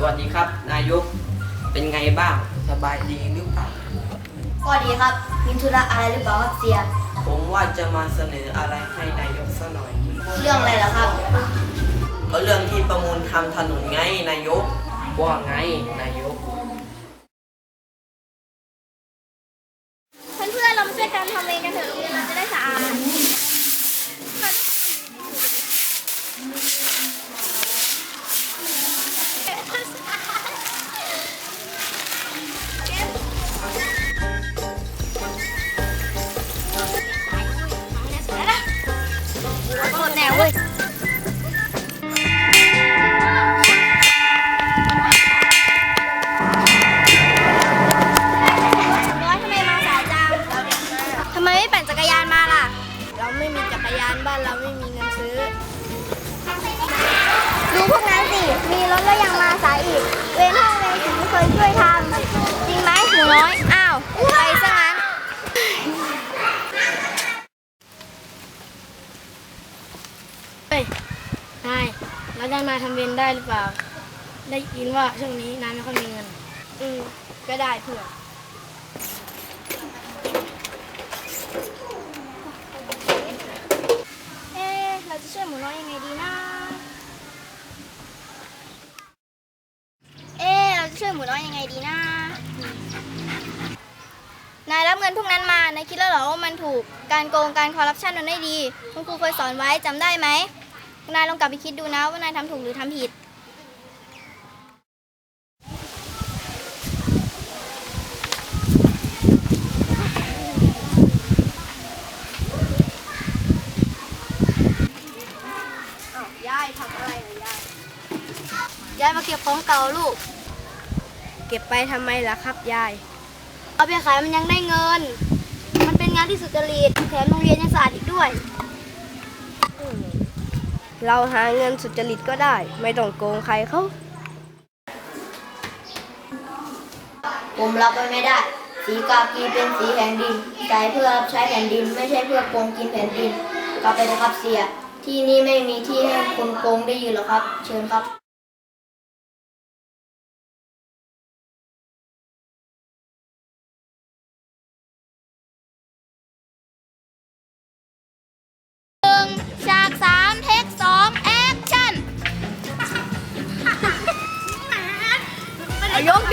สวัสดีครับ นายกเป็นไงบ้างสบายดีหรือเปล่าก็ดีครับมีธุระอะไรหรือเปล่าครับเสีย ผมว่าจะมาเสนออะไรให้นายกสักหน่อย เรื่องอะไรล่ะครับ ก็เรื่องที่ประมูลทำถนนไงนายกว่าไงนายก เพื่อนๆเรามาช่วยกันทำเองกันเถอะโรงเรียนเราจะได้สะอาด ม่มีจักรยานบ้านเราไม่มีเงินซื้อ ดูพวกนั้นสิ มีรถแล้วยังมาสายอีก เวนห้องเวนถึงไม่เคยช่วยทำจริงไหมหมูน้อย อ้าว ไปซะงั้น เฮ้ย นาย เราได้มาทำเวรได้หรือเปล่า ได้ยินว่าช่วงนี้นายไม่ค่อยมีเงิน อืมก็ได้เพื่อน เอ๊ะ เราจะช่วยหมูน้อยยังไงดีนะ เอ๊ะ เราจะช่ วยหมูน้อยยังไงดีนะ นายรับเงินพวกนั้นมา นายคิดแล้วเหรอว่ามันถูก การโกง การคอร์รัปชันมันไม่ดี คุณครูเคยสอนไว้จำได้ไหม นายลองกลับไปคิดดูนะว่านายทำถูกหรือทำผิด ยายทำอะไรเหรอยาย ยายมาเก็บของเก่าลูก เก็บไปทำไมล่ะครับยาย เอาไปขายมันยังได้เงิน มันเป็นงานที่สุจริตแถมโรงเรียนยังสะอาดอีกด้วย เราหาเงินสุจริตก็ได้ ไม่ต้องโกงใครเขาผมรับไว้ไม่ได้ สีกากีเป็นสีแผ่นดินใช้เพื่อรับใช้แผ่นดิน ไม่ใช่เพื่อโกงกินแผ่นดินกลับไปนะครับเสีย ที่นี่ไม่มีที่ให้คนโกงได้ยืนหรอกครับ เชิญครับ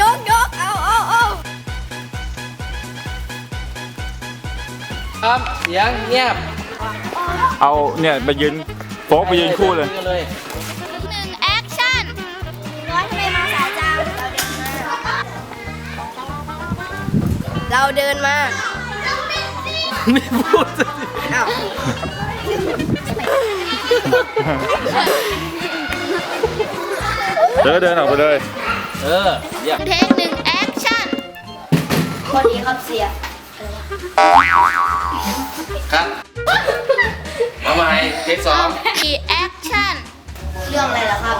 ยกยกเอาเอาเอาครับเสียงเงียบเอาเนี่ยไปยืนโฟกไปยืนคู่เลย เลยหนึ่งแอคชั่นน้อยทำไมมาสายจังเราเดินมา ไม่พูดสิอ้าวเดินเดินออกไปเลย เออเยี่ยมเทคหนึ่งแอคชั่นก็ดีครับเสียครับมาใหม่เทคสองสี่แอคชั่นเรื่องอะไรล่ะครับ